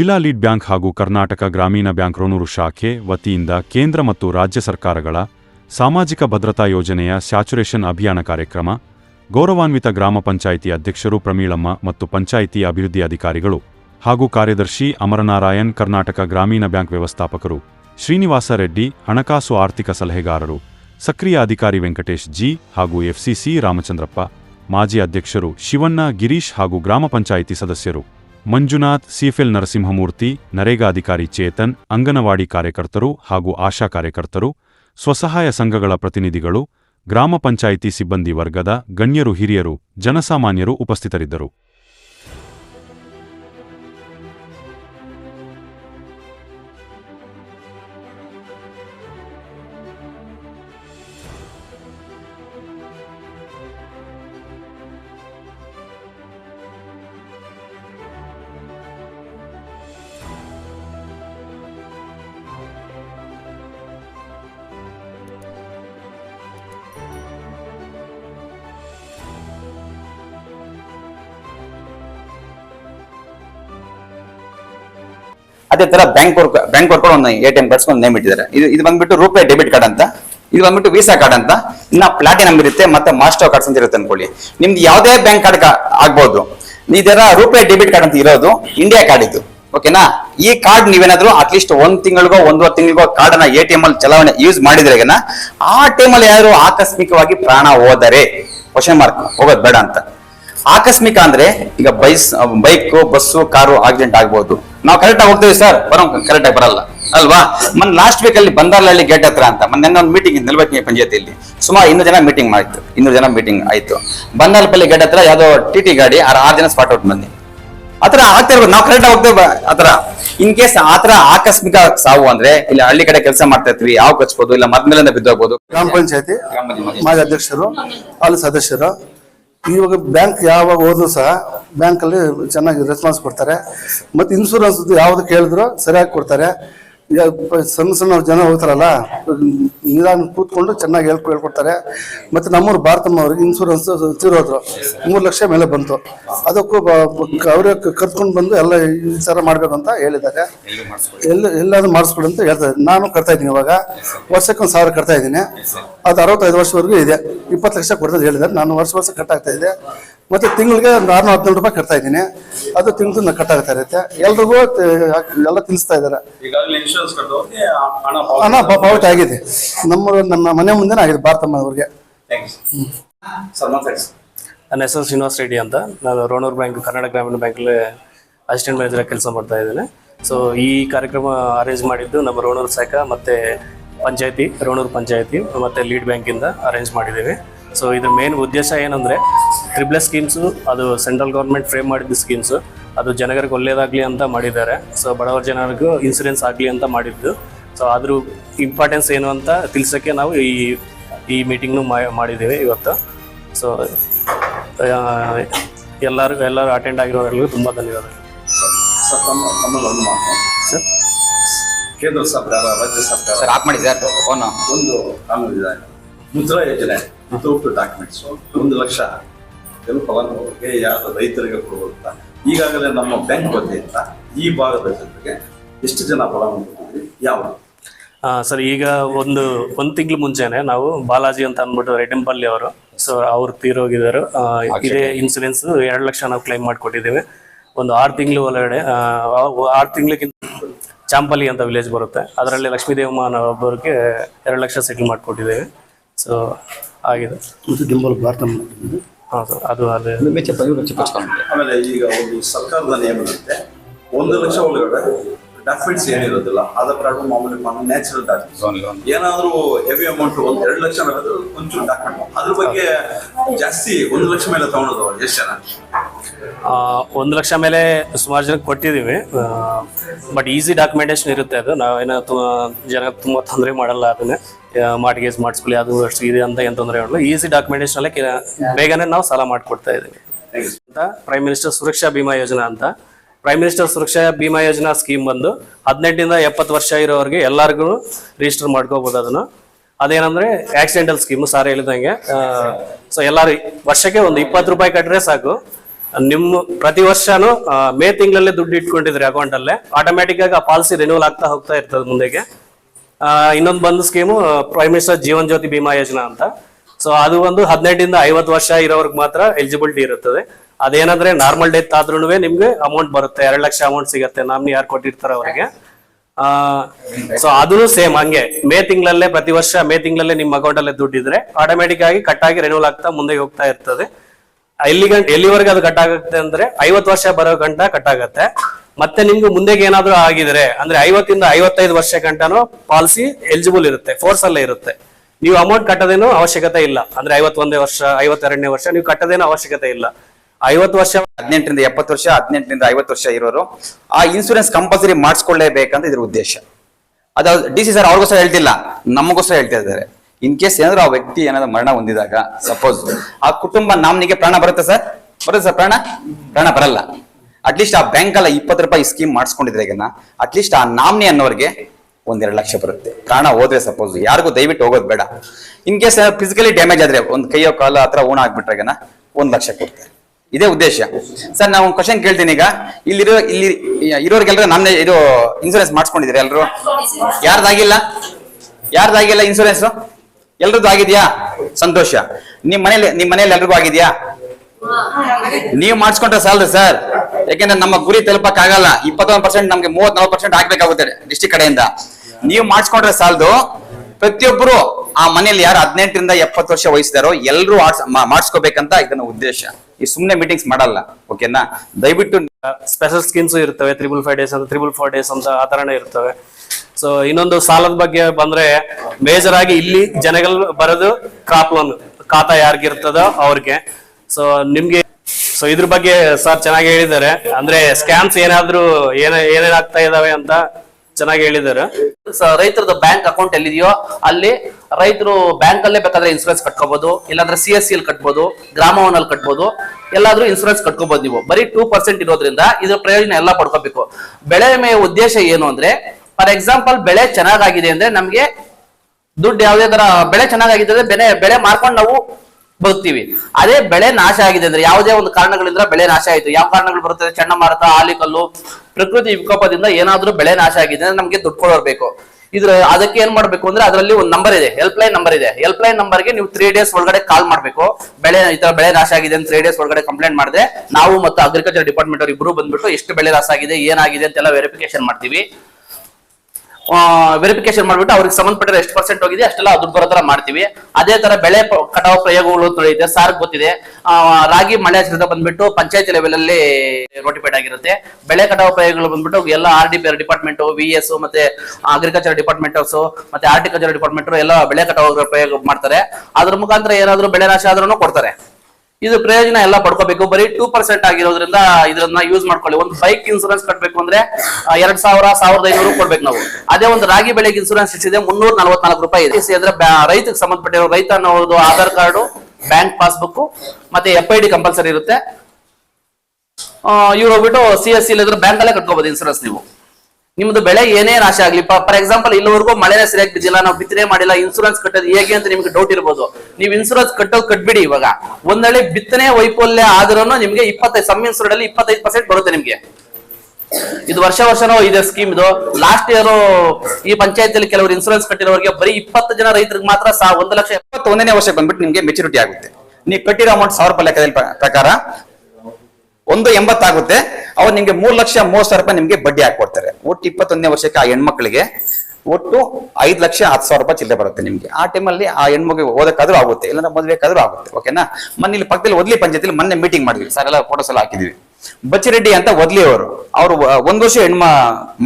ಜಿಲ್ಲಾ lead bank ಹಾಗೂ ಕರ್ನಾಟಕ ಗ್ರಾಮೀಣ ಬ್ಯಾಂಕ್ ರೋಣೂರು ಶಾಖೆ ವತಿಯಿಂದ ಕೇಂದ್ರ ಮತ್ತು ರಾಜ್ಯ ಸರ್ಕಾರಗಳ ಸಾಮಾಜಿಕ ಭದ್ರತಾ ಯೋಜನೆಯ ಸ್ಯಾಚುರೇಷನ್ ಅಭಿಯಾನ ಕಾರ್ಯಕ್ರಮ, ಗೌರವಾನ್ವಿತ ಗ್ರಾಮ ಪಂಚಾಯಿತಿ ಅಧ್ಯಕ್ಷರು ಪ್ರಮೀಳಮ್ಮ ಮತ್ತು ಪಂಚಾಯಿತಿ ಅಭಿವೃದ್ಧಿ ಅಧಿಕಾರಿಗಳು ಹಾಗೂ ಕಾರ್ಯದರ್ಶಿ ಅಮರನಾರಾಯಣ್, ಕರ್ನಾಟಕ ಗ್ರಾಮೀಣ ಬ್ಯಾಂಕ್ ವ್ಯವಸ್ಥಾಪಕರು, ಶ್ರೀನಿವಾಸ ರೆಡ್ಡಿ, ಹಣಕಾಸು ಆರ್ಥಿಕ ಸಲಹೆಗಾರರು, ಸಕ್ರಿಯ ಅಧಿಕಾರಿ ವೆಂಕಟೇಶ್ ಜಿ ಹಾಗೂ ಎಫ್ಸಿಸಿ ರಾಮಚಂದ್ರಪ್ಪ, ಮಾಜಿ ಅಧ್ಯಕ್ಷರು ಶಿವಣ್ಣ, ಗಿರೀಶ್ ಹಾಗೂ ಗ್ರಾಮ ಪಂಚಾಯಿತಿ ಸದಸ್ಯರು. ಮಂಜುನಾಥ್, ಸಿಫೆಲ್ ನರಸಿಂಹಮೂರ್ತಿ ನರೇಗಾ ಅಧಿಕಾರಿ ಚೇತನ್, ಅಂಗನವಾಡಿ ಕಾರ್ಯಕರ್ತರು ಹಾಗೂ ಆಶಾ ಕಾರ್ಯಕರ್ತರು, ಸ್ವಸಹಾಯ ಸಂಘಗಳ ಪ್ರತಿನಿಧಿಗಳು, ಗ್ರಾಮ ಪಂಚಾಯಿತಿ ಸಿಬ್ಬಂದಿ ವರ್ಗದ ಗಣ್ಯರು, ಹಿರಿಯರು, ಜನಸಾಮಾನ್ಯರು ಉಪಸ್ಥಿತರಿದ್ದರು. ಅದೇ ತರ ಬ್ಯಾಂಕ್ ಬ್ಯಾಂಕ್ ವರ್ಕ್ ಒಂದು ಎ ಟಿ ಎಂ ನೇಮ್ ಇಟ್ಟಿದ್ದಾರೆ. ಇದು ಇದು ಬಂದ್ಬಿಟ್ಟು ರೂಪೇ ಡೆಬಿಟ್ ಕಾರ್ಡ್ ಅಂತ. ಇದು ಬಂದ್ಬಿಟ್ಟು ವೀಸಾ ಕಾರ್ಡ್ ಅಂತ. ಇನ್ನ ಪ್ಲಾಟಿನಂ ಇರುತ್ತೆ ಮತ್ತೆ ಮಾಸ್ಟರ್ ಕಾರ್ಡ್ಸ್ ಅಂತ ಇರುತ್ತೆ ಅನ್ಕೊಳ್ಳಿ. ನಿಮ್ದು ಯಾವುದೇ ಬ್ಯಾಂಕ್ ಕಾರ್ಡ್ ಆಗ್ಬಹುದು ಇದರ ರೂಪೇ ಡೆಬಿಟ್ ಕಾರ್ಡ್ ಅಂತ ಇರೋದು ಇಂಡಿಯಾ ಕಾರ್ಡ್ ಇದು. ಓಕೆನಾ ಈ ಕಾರ್ಡ್ ನೀವೇನಾದ್ರೂ ಅಟ್ಲೀಸ್ಟ್ ಒಂದ್ ತಿಂಗಳಿಗೋ, ಒಂದೂವರೆ ತಿಂಗಳಿಗೋ ಕಾರ್ಡ್ ಅನ್ನ ಎ ಟಿ ಎಂ ಅಲ್ಲಿ ಚಲಾವಣೆ ಯೂಸ್ ಮಾಡಿದ್ರೆಗನ? ಆ ಟೈಮಲ್ಲಿ ಯಾರು ಆಕಸ್ಮಿಕವಾಗಿ ಪ್ರಾಣ ಹೋದರೆ? ಕ್ವಶನ್ ಮಾರ್ಕ್ ಹೋಗೋದು ಬೇಡ ಅಂತ. ಆಕಸ್ಮಿಕ ಅಂದ್ರೆ ಈಗ ಬೈಸ್ ಬೈಕ್ ಬಸ್ಸು ಕಾರು ಆಕ್ಸಿಡೆಂಟ್ ಆಗ್ಬಹುದು ನಾವು ಕರೆಕ್ಟ್ ಆಗಿ ಹೋಗ್ತೀವಿ ಸರ್ ಬರೋ ಕರೆಕ್ಟ್ ಆಗಿ ಬರಲ್ಲ. ಅಲ್ವಾ? ಮನ್ ಲಾಸ್ಟ್ ವೀಕ್ ಅಲ್ಲಿ ಬಂದಾರ್ಲಹಳ್ಳಿ ಗೇಟ್ ಹತ್ರ ಅಂತ. ಮೊನ್ನೆ ಒಂದು ಮೀಟಿಂಗ್ ನಿಲ್ಬೇಕು ಪಂಚಾಯತಿಯಲ್ಲಿ. ಸುಮಾರು ಇನ್ನೂರು ಜನ ಮೀಟಿಂಗ್ ಮಾಡಿತ್ತು. ಇನ್ನೂರು ಜನ ಮೀಟಿಂಗ್ ಆಯ್ತು. ಬಂದಾರ್ಪಲ್ಲಿ ಗೇಟ್ ಹತ್ರ ಯಾವ್ದೋ ಟಿ ಟಿ ಗಾಡಿ ಆರ್ ಆರು ಜನ ಸ್ಪಾಟ್ ಔಟ್ ಬಂದಿ ಆತರ ಆಗ್ತಾ ಇರ್ಬೋದು. ನಾವು ಕರೆಕ್ಟ್ ಹೋಗ್ತೇವೆ ಆತರ ಇನ್ ಕೇಸ್ ಆತರ ಆಕಸ್ಮಿಕ ಸಾವು ಅಂದ್ರೆ ಇಲ್ಲ ಹಳ್ಳಿ ಕಡೆ ಕೆಲಸ ಮಾಡ್ತಾ ಇರ್ತೀವಿ ಯಾವ ಕಚ್ಬೋದು ಇಲ್ಲ ಮದ್ ಮೇಲಿಂದ ಬಿದ್ದೋಗ್ಬೋದು. ಗ್ರಾಮ ಪಂಚಾಯತಿ ಮಾಜಿ ಅಧ್ಯಕ್ಷರು ಅಲ್ಲಿ ಸದಸ್ಯರು ಇವಾಗ ಬ್ಯಾಂಕ್ ಯಾವಾಗ ಹೋದ್ರು ಸಹ ಬ್ಯಾಂಕಲ್ಲಿ ಚೆನ್ನಾಗಿ ರೆಸ್ಪಾನ್ಸ್ ಕೊಡ್ತಾರೆ. ಮತ್ತು ಇನ್ಶೂರೆನ್ಸ್ ಯಾವುದು ಕೇಳಿದ್ರು ಸರಿಯಾಗಿ ಕೊಡ್ತಾರೆ. ಈಗ ಸಣ್ಣ ಸಣ್ಣ ಜನ ಹೋಗ್ತಾರಲ್ಲ ನಿಧಾನ ಕೂತ್ಕೊಂಡು ಚೆನ್ನಾಗಿ ಹೇಳ್ಕೊ ಹೇಳ್ಕೊಡ್ತಾರೆ. ಮತ್ತು ನಮ್ಮೂರು ಭಾರತಮ್ಮ ಅವ್ರಿಗೆ ಇನ್ಶೂರೆನ್ಸ್ ತಿರೋದ್ರು ಮೂರು ಲಕ್ಷ ಮೇಲೆ ಬಂತು. ಅದಕ್ಕೂ ಅವರೇ ಕರ್ಕೊಂಡು ಬಂದು ಎಲ್ಲ ಈ ಥರ ಮಾಡಬೇಕು ಅಂತ ಹೇಳಿದ್ದಾರೆ. ಎಲ್ಲ ಎಲ್ಲಾದರೂ ಮಾಡಿಸ್ಕೊಡಿ ಅಂತ ಹೇಳ್ತಾರೆ. ನಾನು ಕಟ್ತಾ ಇದ್ದೀನಿ ಇವಾಗ. ವರ್ಷಕ್ಕೊಂದು ಸಾವಿರ ಕಟ್ತಾ ಇದ್ದೀನಿ. ಅದು ಅರವತ್ತೈದು ವರ್ಷವರೆಗೂ ಇದೆ. ಇಪ್ಪತ್ತು ಲಕ್ಷ ಕೊಡ್ತದೆ ಹೇಳಿದ್ದಾರೆ. ನಾನು ವರ್ಷ ವರ್ಷ ಕಟ್ಟಾಗ್ತಾ ಇದೆ. ಮತ್ತೆ ತಿಂಗಳಿಗೆ ಒಂದು ಆರ್ನೂರ ಹದಿನೇಳು ರೂಪಾಯಿ ಕಟ್ತಾ ಇದ್ದೀನಿ. ಅದು ತಿಂಗಳು ಕಟ್ಟಾಗ್ತಾ ಇರುತ್ತೆ ಎಲ್ರಿಗೂ ಎಲ್ಲ ತಿಳಿಸ್ತಾ ಇದ್ದಾರೆ. ಈಗಾಗಲೇ ಇನ್ಶೂರೆನ್ಸ್ ಕಟ್ಟೋರಿಗೆ ಹಣ ಪಾವತಿ ಆಗಿದೆ. ನಮ್ಮ ನಮ್ಮ ಮನೆ ಮುಂದೆನೇ ಆಗಿದೆ ಭಾರತಮ್ಮ ಅವ್ರಿಗೆ ಸರ್ ಮಾತಾಡಿ ನನ್ನ ಹೆಸರು ಶ್ರೀನಿವಾಸ್ ರೆಡ್ಡಿ ಅಂತ. ನಾನು ರೋಣೂರು ಬ್ಯಾಂಕ್ ಕರ್ನಾಟಕ ಗ್ರಾಮೀಣ ಬ್ಯಾಂಕಲ್ಲಿ ಅಸಿಸ್ಟೆಂಟ್ ಮ್ಯಾನೇಜರ್ ಕೆಲಸ ಮಾಡ್ತಾ ಇದ್ದೇನೆ. ಸೊ ಈ ಕಾರ್ಯಕ್ರಮ ಅರೇಂಜ್ ಮಾಡಿದ್ದು ನಮ್ಮ ರೋಣೂರು ಶಾಖ ಮತ್ತು ಪಂಚಾಯತಿ ರೋಣೂರು ಪಂಚಾಯತಿ ಮತ್ತು ಲೀಡ್ ಬ್ಯಾಂಕಿಂದ ಅರೇಂಜ್ ಮಾಡಿದ್ದೀವಿ. ಸೊ ಇದ್ರ ಮೇನ್ ಉದ್ದೇಶ ಏನಂದರೆ ಟ್ರಿಬ್ಲ್ ಸ್ಕೀಮ್ಸು ಅದು ಸೆಂಟ್ರಲ್ ಗೌರ್ಮೆಂಟ್ ಫ್ರೇಮ್ ಮಾಡಿದ ಸ್ಕೀಮ್ಸು ಅದು ಜನಗರಿಗೆ ಒಳ್ಳೇದಾಗ್ಲಿ ಅಂತ ಮಾಡಿದ್ದಾರೆ. ಸೊ ಬಡವರ ಜನರಿಗೂ ಇನ್ಸೂರೆನ್ಸ್ ಆಗಲಿ ಅಂತ ಮಾಡಿದ್ದು. ಸೊ ಅದ್ರ ಇಂಪಾರ್ಟೆನ್ಸ್ ಏನು ಅಂತ ತಿಳಿಸೋಕ್ಕೆ ನಾವು ಈ ಈ ಮೀಟಿಂಗ್ನು ಮಾಡಿದ್ದೇವೆ ಇವತ್ತು. ಸೊ ಎಲ್ಲರಿಗೂ ಎಲ್ಲರೂ ಅಟೆಂಡ್ ಆಗಿರೋರೆಲ್ಲರಿಗೂ ತುಂಬ ಧನ್ಯವಾದಗಳು ಸರ್ ತಮ್ಮ ತಮ್ಮಲ್ಲಿ ಒಂದು ಮಾತು. ಸರ್ ಕೇಂದ್ರ ಸರ್ಕಾರ ರಾಜ್ಯ ಸರ್ಕಾರ ಸರ್ ಆಫ್ ಮಾಡಿ ಸರ್ ಫೋನ್ ಒಂದು ಕಾನೂನು ಇದೆ ಮುದ್ರಾ ಯೋಜನೆ. ವಿತೌಟ್ ಡಾಕ್ಯುಮೆಂಟ್ಸ್ ಒಂದು ಲಕ್ಷ ಕೆಲವು ಫಲಾನುಭವಿಗೆ ಯಾವ ರೈತರಿಗೆ ಕೊಡುವಂತ ಈಗಾಗಲೇ ನಮ್ಮ ಬ್ಯಾಂಕ್ ವತಿಯಿಂದ ಈ ಭಾಗದ ಜನರಿಗೆ ಎಷ್ಟು ಜನ ಫಲಾನುಭವಿ ಯಾವ ಸರ್ ಈಗ ಒಂದು ಒಂದು ತಿಂಗಳು ಮುಂಚೆನೆ ನಾವು ಬಾಲಾಜಿ ಅಂತ ಅಂದ್ಬಿಟ್ಟು ರೆಡ್ಡಿಂಪಲ್ಲಿ ಅವರು ಸೊ ಅವ್ರು ತೀರೋಗಿದ್ದಾರೆ ಇದೇ ಇನ್ಸೂರೆನ್ಸ್ ಎರಡು ಲಕ್ಷ ನಾವು ಕ್ಲೈಮ್ ಮಾಡಿಕೊಟ್ಟಿದ್ದೇವೆ. ಒಂದು ಆರು ತಿಂಗಳು ಒಳಗಡೆ ಆರು ತಿಂಗಳಿಗಿಂತ ಚಾಂಪಲ್ಲಿ ಅಂತ ವಿಲೇಜ್ ಬರುತ್ತೆ. ಅದರಲ್ಲಿ ಲಕ್ಷ್ಮೀದೇವಮ್ಮ ಅನ್ನೋ ಒಬ್ಬರಿಗೆ ಎರಡು ಲಕ್ಷ ಸೆಟಲ್ ಮಾಡಿಕೊಟ್ಟಿದ್ದೇವೆ. ಸೊ ಆಗಿದೆ. ಮತ್ತು ಡಿಂಬಲ್ ಭಾರತಮ್ಮ ಹಾಂ ಸರ್ ಅದು ಅದೇ. ಆಮೇಲೆ ಈಗ ಒಂದು ಸರ್ಕಾರದ ನಿಯಮದಂತೆ ಒಂದು ಲಕ್ಷ ಒಳಗಡೆ ಡಾಕ್ಯುಮೆಂಟ್ಸ್ ಏನಿರೋದಿಲ್ಲ ಆಧಾರ್ ಕಾರ್ಡ್ ಮಾಮೂಲಿ ನ್ಯಾಚುರಲ್ ಡಾಕ್ಯುಮೆಂಟ್ಸ್ ಏನಾದರೂ ಹೆವಿ ಅಮೌಂಟ್ ಒಂದು ಎರಡು ಲಕ್ಷ ಅನ್ನೋದು ಒಂಚೂರು ಡಾಕ್ಯುಮೆಂಟ್ ಅದ್ರ ಬಗ್ಗೆ ಜಾಸ್ತಿ ಒಂದು ಲಕ್ಷ ಮೇಲೆ ತಗೊಂಡೋದು ಎಷ್ಟು ಜನ? ಆ, ಒಂದು ಲಕ್ಷ ಮೇಲೆ ಸುಮಾರು ಜನಕ್ಕೆ ಕೊಟ್ಟಿದ್ದೀವಿ ಬಟ್ ಈಸಿ ಡಾಕ್ಯುಮೆಂಟೇಶನ್ ಇರುತ್ತೆ ಅದು. ನಾವೇನೋ ತು- ಜನ ತುಂಬ ತೊಂದರೆ ಮಾಡಲ್ಲ ಅದನ್ನೇ. ಮಾರ್ಟ್ಗೇಜ್ ಮಾಡಿಸ್ಕೊಳ್ಳಿ ಅದು ಅಷ್ಟು ಇದೆ ಅಂತ ಏನು ತೊಂದರೆ ಮಾಡಲ್ಲ ಈಸಿ ಡಾಕ್ಯುಮೆಂಟೇಶನ್ ಬೇಗನೆ ನಾವು ಸಾಲ ಮಾಡಿಕೊಡ್ತಾ ಇದ್ದೀವಿ ಅಂತ ಪ್ರೈಮ್ ಮಿನಿಸ್ಟರ್ ಸುರಕ್ಷಾ ಬಿಮಾ ಯೋಜನಾ ಅಂತ prime minister Suraksha Bima Yojana scheme ಬಂದು ಹದಿನೆಂಟರಿಂದ ಎಪ್ಪತ್ತು ವರ್ಷ ಇರೋರಿಗೆ ಎಲ್ಲರಿಗೂ ರಿಜಿಸ್ಟರ್ ಮಾಡ್ಕೋಬೋದು ಅದನ್ನು. ಅದೇನಂದ್ರೆ ಆಕ್ಸಿಡೆಂಟಲ್ ಸ್ಕೀಮು ಸಾರ್ ಹೇಳಿದಂಗೆ. ಸೊ ಎಲ್ಲರೂ ವರ್ಷಕ್ಕೆ ಒಂದು ಇಪ್ಪತ್ತು ರೂಪಾಯಿ ಕಟ್ಟರೆ ಸಾಕು. ನಿಮ್ಮ ಪ್ರತಿ ವರ್ಷನೂ ಮೇ ತಿಂಗಳಲ್ಲೇ ದುಡ್ಡು ಇಟ್ಕೊಂಡಿದ್ರಿ ಅಕೌಂಟಲ್ಲೇ ಆಟೋಮ್ಯಾಟಿಕ್ ಆಗಿ ಆ ಪಾಲಿಸಿ ರಿನ್ಯೂವಲ್ ಆಗ್ತಾ ಹೋಗ್ತಾ ಇರ್ತದೆ ಮುಂದೆಗೆ. ಇನ್ನೊಂದು ಬಂದು scheme prime minister Jeevan Jyoti Bima Yojana ಅಂತ. ಸೊ ಅದು ಒಂದು ಹದಿನೆಂಟರಿಂದ ಐವತ್ತು ವರ್ಷ ಇರೋರ್ಗೆ ಮಾತ್ರ ಎಲಿಜಿಬಿಲಿಟಿ ಇರುತ್ತದೆ. ಅದೇನಂದ್ರೆ ನಾರ್ಮಲ್ ಡೆತ್ ಆದ್ರೂ ನಿಮ್ಗೆ ಅಮೌಂಟ್ ಬರುತ್ತೆ. ಎರಡು ಲಕ್ಷ ಅಮೌಂಟ್ ಸಿಗುತ್ತೆ. ನಾಮಿನಿ ಯಾರು ಕೊಟ್ಟಿರ್ತಾರ ಅವರಿಗೆ. ಸೊ ಅದು ಸೇಮ್ ಹಂಗೆ. ಮೇ ತಿಂಗಳಲ್ಲೇ, ಪ್ರತಿ ವರ್ಷ ಮೇ ತಿಂಗಳಲ್ಲೇ ನಿಮ್ಮ ಅಕೌಂಟ್ ಅಲ್ಲೇ ದುಡ್ಡಿದ್ರೆ ಆಟೋಮೆಟಿಕ್ ಆಗಿ ಕಟ್ ಆಗಿ ರಿನ್ಯೂಲ್ ಆಗ್ತಾ ಮುಂದೆ ಹೋಗ್ತಾ ಇರ್ತದೆ. ಎಲ್ಲಿ ಎಲ್ಲಿವರೆಗೆ ಅದು ಕಟ್ ಆಗುತ್ತೆ ಅಂದ್ರೆ ಐವತ್ತು ವರ್ಷ ಬರೋ ಗಂಟ ಕಟ್ ಆಗುತ್ತೆ. ಮತ್ತೆ ನಿಮ್ಗೆ ಮುಂದೆಗೆ ಏನಾದ್ರು ಆಗಿದ್ರೆ, ಅಂದ್ರೆ ಐವತ್ತಿಂದ ಐವತ್ತೈದು ವರ್ಷ ಗಂಟನೂ ಪಾಲಿಸಿ ಎಲಿಜಿಬಲ್ ಇರುತ್ತೆ. ಫೋರ್ಸ್ ಅಲ್ಲೇ ಇರುತ್ತೆ. ನೀವು ಅಮೌಂಟ್ ಕಟ್ಟೋದೇನು ಅವಶ್ಯಕತೆ ಇಲ್ಲ. ಅಂದ್ರೆ ಐವತ್ತೊಂದೇ ವರ್ಷ, ಐವತ್ತೆರಡನೇ ವರ್ಷ ನೀವು ಕಟ್ಟೋದೇನು ಅವಶ್ಯಕತೆ ಇಲ್ಲ. ಐವತ್ತು ವರ್ಷ, ಹದಿನೆಂಟರಿಂದ ಎಪ್ಪತ್ತು ವರ್ಷ, ಹದಿನೆಂಟರಿಂದ ಐವತ್ತು ವರ್ಷ ಇರೋರು ಆ ಇನ್ಸೂರೆನ್ಸ್ ಕಂಪಲ್ಸರಿ ಮಾಡಿಸ್ಕೊಳ್ಳೇಬೇಕಂತ ಇದ್ರ ಉದ್ದೇಶ. ಅದು ಡಿ ಸಿ ಸರ್ ಅವ್ರಿಗೋಸ್ಕರ ಹೇಳ್ತಿಲ್ಲ, ನಮಗೋಸ್ಕರ ಹೇಳ್ತಾ ಇದ್ದಾರೆ. ಇನ್ ಕೇಸ್ ಏನಾದ್ರು ಆ ವ್ಯಕ್ತಿ ಏನಾದ್ರು ಮರಣ ಹೊಂದಿದಾಗ ಸಪೋಸ್ ಆ ಕುಟುಂಬ ನಾಮ್ನಿಗೆ ಪ್ರಾಣ ಬರುತ್ತೆ ಸರ್? ಬರುತ್ತೆ ಸರ್ ಪ್ರಾಣ? ಪ್ರಾಣ ಬರಲ್ಲ. ಅಟ್ಲೀಸ್ಟ್ ಆ ಬ್ಯಾಂಕ್ ಅಲ್ಲ ಇಪ್ಪತ್ತು ರೂಪಾಯಿ ಸ್ಕೀಮ್ ಮಾಡಿಸ್ಕೊಂಡಿದ್ರೆ ಈಗ ಅಟ್ಲೀಸ್ಟ್ ಆ ನಾಮ್ನಿ ಅನ್ನೋರಿಗೆ ಒಂದೆರಡು ಲಕ್ಷ ಬರುತ್ತೆ. ಪ್ರಾಣ ಹೋದ್ರೆ ಸಪೋಸ್ ಯಾರಿಗೂ ದಯವಿಟ್ಟು ಹೋಗೋದು ಬೇಡ. ಇನ್ ಕೇಸ್ ಫಿಸಿಕಲಿ ಡ್ಯಾಮೇಜ್ ಆದ್ರೆ, ಒಂದು ಕೈಯೋ ಕಾಲ ಹತ್ರ ಊಣ ಆಗ್ಬಿಟ್ರೆ ಒಂದ್ ಲಕ್ಷ ಕೊಡ್ತಾರೆ. ಇದೇ ಉದ್ದೇಶ. ಸರ್ ನಾವು ಕ್ವಶನ್ ಕೇಳ್ತೀನಿ ಈಗ. ಇಲ್ಲಿರೋ ಇಲ್ಲಿ ಇರೋರ್ಗೆಲ್ಲರೂ ನಮ್ಮ ಇದು ಇನ್ಸೂರೆನ್ಸ್ ಮಾಡಿಸ್ಕೊಂಡಿದ್ದೀರಿ ಎಲ್ಲರೂ ಯಾರ್ದಾಗಿಲ್ಲ? ಯಾರ್ದಾಗಿಲ್ಲ ಇನ್ಸೂರೆನ್ಸ್ ಎಲ್ರದ್ದು ಆಗಿದ್ಯಾ? ಸಂತೋಷ. ನಿಮ್ ಮನೇಲಿ ನಿಮ್ ಮನೇಲಿ ಎಲ್ರಿಗೂ ಆಗಿದ್ಯಾ? ನೀವು ಮಾಡಿಸ್ಕೊಂಡ್ರೆ ಸಾಲದು ಸರ್ ಯಾಕೆಂದ್ರೆ ನಮ್ಮ ಗುರಿ ತಲುಪಕ್ ಆಗಲ್ಲ ಇಪ್ಪತ್ತೊಂದು ಪರ್ಸೆಂಟ್ ನಮ್ಗೆ ಮೂವತ್ ನಲ್ವತ್ತು ಪರ್ಸೆಂಟ್ ಆಗ್ಬೇಕಾಗುತ್ತೆ ಡಿಸ್ಟಿಕ್ ಕಡೆಯಿಂದ. ನೀವು ಮಾಡಿಸ್ಕೊಂಡ್ರೆ ಸಾಲದು. ಪ್ರತಿಯೊಬ್ಬರು ಆ ಮನೆಯಲ್ಲಿ ಯಾರು ಹದಿನೆಂಟರಿಂದ ಎಪ್ಪತ್ತು ವರ್ಷ ವಯಸ್ಸಿದಾರೋ ಎಲ್ಲರೂ ಮಾಡಿಸ್ಕೋಬೇಕಂತ ಇದನ್ನ ಉದ್ದೇಶ. ಈ ಸುಮ್ನೆ ಮೀಟಿಂಗ್ಸ್ ಮಾಡಲ್ಲ ಓಕೆನಾ ದಯವಿಟ್ಟು ಸ್ಪೆಷಲ್ ಸ್ಕೀಮ್ಸ್ ಇರ್ತವೆ ತ್ರಿಬಲ್ ಫೈವ್ ಡೇಸ್ ಅಂತ ತ್ರಿಬಲ್ ಫೋರ್ ಡೇಸ್ ಅಂತ ಆ ತರನೇ ಇರ್ತವೆ. ಸೊ ಇನ್ನೊಂದು ಸಾಲದ ಬಗ್ಗೆ ಬಂದ್ರೆ ಮೇಜರ್ ಆಗಿ ಇಲ್ಲಿ ಜನಗಳು ಬರೋದು ಕ್ರಾಪ್ ಲೋನ್ ಖಾತಾ ಯಾರಿಗಿರ್ತದೋ ಅವ್ರಿಗೆ. ಸೊ ನಿಮ್ಗೆ ಸೊ ಇದ್ರ ಬಗ್ಗೆ ಸರ್ ಚೆನ್ನಾಗಿ ಹೇಳಿದ್ದಾರೆ. ಅಂದ್ರೆ ಸ್ಕ್ಯಾಮ್ಸ್ ಏನಾದ್ರೂ ಏನ ಏನೇನಾಗ್ತಾ ಇದಾವೆ ಅಂತ ಚೆನ್ನಾಗಿ ಹೇಳಿದ್ದಾರೆ. ರೈತರದ ಬ್ಯಾಂಕ್ ಅಕೌಂಟ್ ಎಲ್ಲಿದೆಯೋ ಅಲ್ಲಿ ರೈತರು ಬ್ಯಾಂಕ್ ಅಲ್ಲೇ ಬೇಕಾದ್ರೆ ಇನ್ಸೂರೆನ್ಸ್ ಕಟ್ಕೋಬಹುದು ಇಲ್ಲಾಂದ್ರೆ ಸಿ ಎಸ್ ಸಿ ಅಲ್ಲಿ ಕಟ್ಬೋದು ಗ್ರಾಮ ಅಲ್ಲಿ ಕಟ್ಬೋದು, ಎಲ್ಲಾದ್ರೂ ಇನ್ಸೂರೆನ್ಸ್ ಕಟ್ಕೋಬಹುದು ನೀವು. ಬರೀ ಟೂ ಪರ್ಸೆಂಟ್ ಇರೋದ್ರಿಂದ ಇದ್ರ ಪ್ರಯೋಜನ ಎಲ್ಲ ಪಡ್ಕೋಬೇಕು. ಬೆಳೆ ವಿಮೆಯ ಉದ್ದೇಶ ಏನು ಅಂದ್ರೆ ಫಾರ್ ಎಕ್ಸಾಂಪಲ್ ಬೆಳೆ ಚೆನ್ನಾಗಾಗಿದೆ ಅಂದ್ರೆ ನಮ್ಗೆ ದುಡ್ಡು ಯಾವುದೇ ತರ, ಬೆಳೆ ಚೆನ್ನಾಗಾಗಿದೆ ಅಂದ್ರೆ ಬೆಳೆ ಬೆಳೆ ಮಾರ್ಕೊಂಡು ನಾವು ಬದುಕ್ತೀವಿ. ಅದೇ ಬೆಳೆ ನಾಶ ಆಗಿದೆ ಅಂದ್ರೆ ಯಾವುದೇ ಒಂದು ಕಾರಣಗಳಿಂದ ಬೆಳೆ ನಾಶ ಆಯ್ತು. ಯಾವ ಕಾರಣಗಳು ಬರುತ್ತದೆ ಚಂಡಮಾರುತ ಆಲಿಕಲ್ಲು ಪ್ರಕೃತಿ ವಿಕೋಪದಿಂದ ಏನಾದ್ರೂ ಬೆಳೆ ನಾಶ ಆಗಿದೆ ಅಂದ್ರೆ ನಮ್ಗೆ ದುಡ್ಡು ಇದ್ರ ಅದಕ್ಕೆ ಏನ್ ಮಾಡ್ಬೇಕು ಅಂದ್ರೆ ಅದರಲ್ಲಿ ಒಂದು ನಂಬರ್ ಇದೆ ಹೆಲ್ಪ್ ಲೈನ್ ನಂಬರ್ ಇದೆ. ಹೆಲ್ಪ್ ಲೈನ್ ನಂಬರ್ಗೆ ನೀವು ತ್ರೀ ಡೇಸ್ ಒಳಗಡೆ ಕಾಲ್ ಮಾಡ್ಬೇಕು. ಬೆಳೆ ಈ ಬೆಳೆ ನಾಶ ಆಗಿದೆ ಅಂತ ತ್ರೀ ಡೇಸ್ ಒಳಗಡೆ ಕಂಪ್ಲೇಂಟ್ ಮಾಡಿದ್ರೆ ನಾವು ಮತ್ತು ಅಗ್ರಿಕಲ್ಚರ್ ಡಿಪಾರ್ಟ್ಮೆಂಟ್ ಅವ್ರು ಇಬ್ರು ಬಂದ್ಬಿಟ್ಟು ಎಷ್ಟು ಬೆಳೆ ನಾಶ ಆಗಿದೆ, ಏನಾಗಿದೆ ಅಂತೆಲ್ಲ ವೆರಿಫಿಕೇಶನ್ ಮಾಡ್ತೀವಿ. ವೆರಿಫಿಕೇಶನ್ ಮಾಡ್ಬಿಟ್ಟು ಅವ್ರಿಗೆ ಸಂಬಂಧಪಟ್ಟರೆ ಎಷ್ಟು ಪರ್ಸೆಂಟ್ ಹೋಗಿದೆ, ಅಷ್ಟೆಲ್ಲ ದುಡ್ಡು ಬರೋ ತರ ಮಾಡ್ತೀವಿ. ಅದೇ ತರ ಬೆಳೆ ಕಟಾವು ಪ್ರಯೋಗಗಳು ನಡೆಯುತ್ತೆ ಸಾರ್ ಗೊತ್ತಿದೆ. ರಾಗಿ ಮಳೆ ಹಚ್ಚಿದ ಬಂದ್ಬಿಟ್ಟು ಪಂಚಾಯತಿ ಲೆವೆಲ್ ಅಲ್ಲಿ ನೋಟಿಫೈಡ್ ಆಗಿರುತ್ತೆ. ಬೆಳೆ ಕಟಾವು ಪ್ರಯೋಗಗಳು ಬಂದ್ಬಿಟ್ಟು ಎಲ್ಲ R D department V S ಮತ್ತೆ ಅಗ್ರಿಕಲ್ಚರ್ ಡಿಪಾರ್ಟ್ಮೆಂಟ್ಸ್ ಮತ್ತೆ ಆರ್ಟಿಕಲ್ಚರ್ ಡಿಪಾರ್ಟ್ಮೆಂಟ್ ಎಲ್ಲ ಬೆಳೆ ಕಟಾವು ಪ್ರಯೋಗ ಮಾಡ್ತಾರೆ. ಅದ್ರ ಮುಖಾಂತರ ಏನಾದರೂ ಬೆಳೆ ನಾಶ ಆದ್ರೂ ಕೊಡ್ತಾರೆ. ಇದು ಪ್ರಯೋಜನ ಎಲ್ಲ ಪಡ್ಕೋಬೇಕು. ಬರೀ ಟೂ ಪರ್ಸೆಂಟ್ ಆಗಿರೋದ್ರಿಂದ ಇದನ್ನ ಯೂಸ್ ಮಾಡ್ಕೊಳ್ಳಿ. ಒಂದು ಬೈಕ್ ಇನ್ಸೂರೆನ್ಸ್ ಕಟ್ಟಬೇಕು ಅಂದ್ರೆ ಎರಡ್ ಸಾವಿರ, ಸಾವಿರದ ಐನೂರು ಕೊಡ್ಬೇಕು ನಾವು. ಅದೇ ಒಂದು ರಾಗಿ ಬೆಳೆಗೆ ಇನ್ಸೂರೆನ್ಸ್ ಎಷ್ಟಿದೆ ಮುನ್ನೂರ ನಲವತ್ನಾಲ್ಕು ರೂಪಾಯಿ ಇದೆ. ಅಂದ್ರೆ ರೈತಕ್ಕೆ ಸಂಬಂಧಪಟ್ಟಿರೋ ರೈತ ಅನ್ನೋದು ಆಧಾರ್ ಕಾರ್ಡು, ಬ್ಯಾಂಕ್ ಪಾಸ್ಬುಕ್ ಮತ್ತೆ ಎಫ್ ಐ ಡಿ ಕಂಪಲ್ಸರಿ ಇರುತ್ತೆ. ಇವ್ರು ಹೋಗ್ಬಿಟ್ಟು ಸಿ ಎಸ್ ಸಿ ಇಲ್ಲದ್ರೆ ಬ್ಯಾಂಕ್ ಅಲ್ಲೇ ಕಟ್ಕೋಬಹುದು ಇನ್ಸೂರೆನ್ಸ್ ನೀವು. ನಿಮ್ದು ಬೆಳೆ ಏನೇ ನಾಶ ಆಗ್ಲಿ ಫಾರ್ ಎಕ್ಸಾಂಪಲ್ ಇಲ್ಲಿವರೆಗೂ ಮಳೆನೇ ಸರಿಯಾಗಿ ಬಿದ್ದಿಲ್ಲ, ನಾವು ಬಿತ್ತನೆ ಮಾಡಿಲ್ಲ ಇನ್ಸೂರೆನ್ಸ್ ಕಟ್ಟೋದು ಹೇಗೆ ಅಂತ ನಿಮ್ಗೆ ಡೌಟ್ ಇರ್ಬೋದು. ನೀವು ಇನ್ಸೂರೆನ್ಸ್ ಕಟ್ಟೋದು ಕಟ್ಬಿಡಿ ಇವಾಗ. ಒಂದಳೆ ಬಿತ್ತನೆ ವೈಫಲ್ಯ ಆದ್ರೂ ನಿಮ್ಗೆ ಇಪ್ಪತ್ತೈದು ಸಮ್ ಇನ್ಸೂರೆನ್ಸ್ ಅಲ್ಲಿ ಇಪ್ಪತ್ತೈದು ಪರ್ಸೆಂಟ್ ಬರುತ್ತೆ ನಿಮ್ಗೆ. ಇದು ವರ್ಷ ವರ್ಷನೂ ಇದೆ ಸ್ಕೀಮ್ ಇದು. ಲಾಸ್ಟ್ ಇಯರ್ ಈ ಪಂಚಾಯತಿಯಲ್ಲಿ ಕೆಲವರು ಇನ್ಸೂರೆನ್ಸ್ ಕಟ್ಟಿರೋರಿಗೆ ಬರೀ ಇಪ್ಪತ್ತು ಜನ ರೈತರಿಗೆ ಮಾತ್ರ ಒಂದು ಲಕ್ಷ ಒಂದನೇ ವರ್ಷಕ್ಕೆ ಬಂದ್ಬಿಟ್ಟು ನಿಮ್ಗೆ ಮೆಚುರಿಟಿ ಆಗುತ್ತೆ. ನೀವು ಕಟ್ಟಿರೋ ಅಮೌಂಟ್ ಸಾವಿರ ರೂಪಾಯಿ ಲೆಕ್ಕದಲ್ಲಿ ಪ್ರಕಾರ ಒಂದು ಎಂಬತ್ತಾಗುತ್ತೆ ಅವ್ರು ನಿಮ್ಗೆ ಮೂರ್ ಲಕ್ಷ ಮೂವತ್ ಸಾವಿರ ರೂಪಾಯಿ ನಿಮ್ಗೆ ಬಡ್ಡಿ ಹಾಕೊಡ್ತಾರೆ ಒಟ್ಟು ಇಪ್ಪತ್ತೊಂದನೇ ವರ್ಷಕ್ಕೆ ಆ ಹೆಣ್ಮಕ್ಳಿಗೆ ಒಟ್ಟು ಐದ್ ಲಕ್ಷ ಹತ್ತು ಸಾವಿರ ರೂಪಾಯಿ ಚಿಲ್ಲರೆ ಬರುತ್ತೆ ನಿಮ್ಗೆ. ಆ ಟೈಮಲ್ಲಿ ಆ ಹೆಣ್ಮಗು ಓದಕ್ಕಾದ್ರೂ ಆಗುತ್ತೆ, ಇಲ್ಲಾಂದ್ರೆ ಮದುವೆಕಾದ್ರೂ ಆಗುತ್ತೆ ಓಕೆನಾ ಮೊನ್ನೆ ಇಲ್ಲಿ ಪಕ್ಕದಲ್ಲಿ ಒದ್ಲಿ ಪಂಚಾಯತಿಲಿ ಮೊನ್ನೆ ಮೀಟಿಂಗ್ ಮಾಡಿದ್ವಿ ಸರ್, ಎಲ್ಲ ಫೋಟೋಸ್ ಎಲ್ಲ ಹಾಕಿದ್ವಿ. ಬಚ್ಚಿರೆಡ್ಡಿ ಅಂತ ಒದ್ಲಿ ಅವರು ಅವರು ಒಂದು ವರ್ಷ ಹೆಣ್ಮ,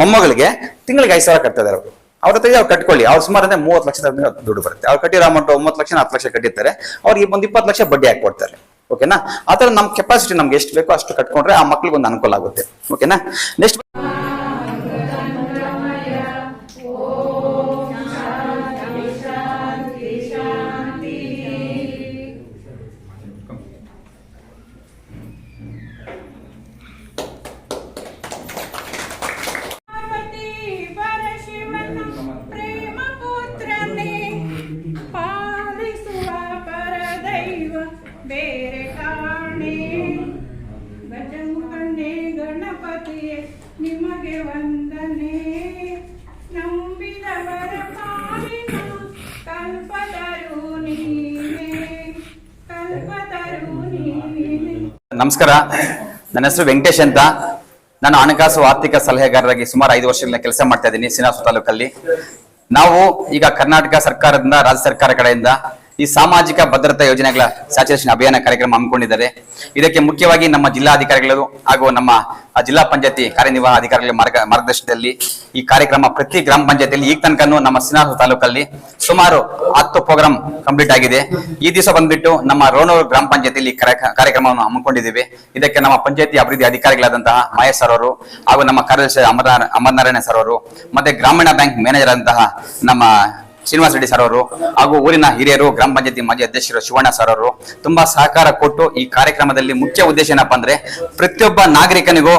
ಮೊಮ್ಮಗಳಿಗೆ ತಿಂಗಳಿಗೆ ಐದು ಸಾವಿರ ಕಟ್ತಾ ಅವ್ರು. ಅವ್ರ ಹತ್ರ ಅವ್ರು ಕಟ್ಕೊಳ್ಳಿ, ಅವ್ರು ಸುಮಾರು ಅಂದ್ರೆ ಮೂವತ್ತು ಲಕ್ಷ ದುಡ್ಡು ಬರುತ್ತೆ. ಅವ್ರು ಕಟ್ಟಿರೋ ಅಮೌಂಟ್ ಒಂಬತ್ತು ಲಕ್ಷ, ಹತ್ತು ಲಕ್ಷ ಕಟ್ಟಿರ್ತಾರೆ. ಅವ್ರಿಗೆ ಒಂದು ಇಪ್ಪತ್ತು ಲಕ್ಷ ಬಡ್ಡಿ ಹಾಕಿ ಕೊಡ್ತಾರೆ ಓಕೆನಾ? ಆ ಥರ ನಮ್ಮ ಕೆಪಾಸಿಟಿ ನಮ್ಗೆ ಎಷ್ಟು ಬೇಕೋ ಅಷ್ಟು ಕಟ್ಕೊಂಡ್ರೆ ಆ ಮಕ್ಳಿಗೆ ಒಂದು ಅನುಕೂಲ ಆಗುತ್ತೆ. ಓಕೆನಾ? ನೆಕ್ಸ್ಟ್ ನಿಮಗೆ ವಂದನೆ. ನಂಬಿದವರ ಪಾಲಿನ ಕಲ್ಪತರು ಕಲ್ಪತರು ನಮಸ್ಕಾರ. ನನ್ನ ಹೆಸರು ವೆಂಕಟೇಶ್ ಅಂತ. ನಾನು ಹಣಕಾಸು ಆರ್ಥಿಕ ಸಲಹೆಗಾರರಾಗಿ ಸುಮಾರು ಐದು ವರ್ಷಗಳಿಂದ ಕೆಲಸ ಮಾಡ್ತಾ ಇದ್ದೀನಿ, ಸಿನಾಸು ತಾಲೂಕಲ್ಲಿ. ನಾವು ಈಗ ಕರ್ನಾಟಕ ಸರ್ಕಾರದಿಂದ, ರಾಜ್ಯ ಸರ್ಕಾರ ಕಡೆಯಿಂದ ಈ ಸಾಮಾಜಿಕ ಭದ್ರತಾ ಯೋಜನೆಗಳ ಸ್ಯಾಚುರೇಷನ್ ಅಭಿಯಾನ ಕಾರ್ಯಕ್ರಮ ಹಮ್ಮಿಕೊಂಡಿದ್ದಾರೆ. ಇದಕ್ಕೆ ಮುಖ್ಯವಾಗಿ ನಮ್ಮ ಜಿಲ್ಲಾಧಿಕಾರಿಗಳು ಹಾಗೂ ನಮ್ಮ ಜಿಲ್ಲಾ ಪಂಚಾಯತಿ ಕಾರ್ಯನಿರ್ವಾಹ ಅಧಿಕಾರಿಗಳ ಮಾರ್ಗ ಮಾರ್ಗದರ್ಶನದಲ್ಲಿ ಈ ಕಾರ್ಯಕ್ರಮ ಪ್ರತಿ ಗ್ರಾಮ ಪಂಚಾಯತಿಯಲ್ಲಿ ಈಗ ತನಕ ನಮ್ಮ ಸಿನಾರ ತಾಲೂಕಲ್ಲಿ ಸುಮಾರು ಹತ್ತು ಪ್ರೋಗ್ರಾಮ್ ಕಂಪ್ಲೀಟ್ ಆಗಿದೆ. ಈ ದಿವಸ ಬಂದ್ಬಿಟ್ಟು ನಮ್ಮ ರೋಣೂರು ಗ್ರಾಮ ಪಂಚಾಯತಿಯಲ್ಲಿ ಕಾರ್ಯಕ್ರಮವನ್ನು ಹಮ್ಮಿಕೊಂಡಿದ್ದೇವೆ. ಇದಕ್ಕೆ ನಮ್ಮ ಪಂಚಾಯತಿ ಅಭಿವೃದ್ಧಿ ಅಧಿಕಾರಿಗಳಾದಂತಹ ಮಹೇಶ್ ಸರ್ ಅವರು ಹಾಗೂ ನಮ್ಮ ಕಾರ್ಯದರ್ಶಿ ಅಮರ ಅಮರನಾರಾಯಣ ಸರ್ ಅವರು ಮತ್ತೆ ಗ್ರಾಮೀಣ ಬ್ಯಾಂಕ್ ಮ್ಯಾನೇಜರ್ ಆದಂತಹ ನಮ್ಮ ಶ್ರೀನಿವಾಸ ರೆಡ್ಡಿ ಸರ್ ಅವರು ಹಾಗೂ ಊರಿನ ಹಿರಿಯರು, ಗ್ರಾಮ ಪಂಚಾಯತಿ ಮಾಜಿ ಅಧ್ಯಕ್ಷರು ಶಿವಣ್ಣ ಸರ್ ಅವರು ತುಂಬಾ ಸಹಕಾರ ಕೊಟ್ಟು ಈ ಕಾರ್ಯಕ್ರಮದಲ್ಲಿ ಮುಖ್ಯ ಉದ್ದೇಶ ಏನಪ್ಪಾ ಅಂದ್ರೆ ಪ್ರತಿಯೊಬ್ಬ ನಾಗರಿಕನಿಗೂ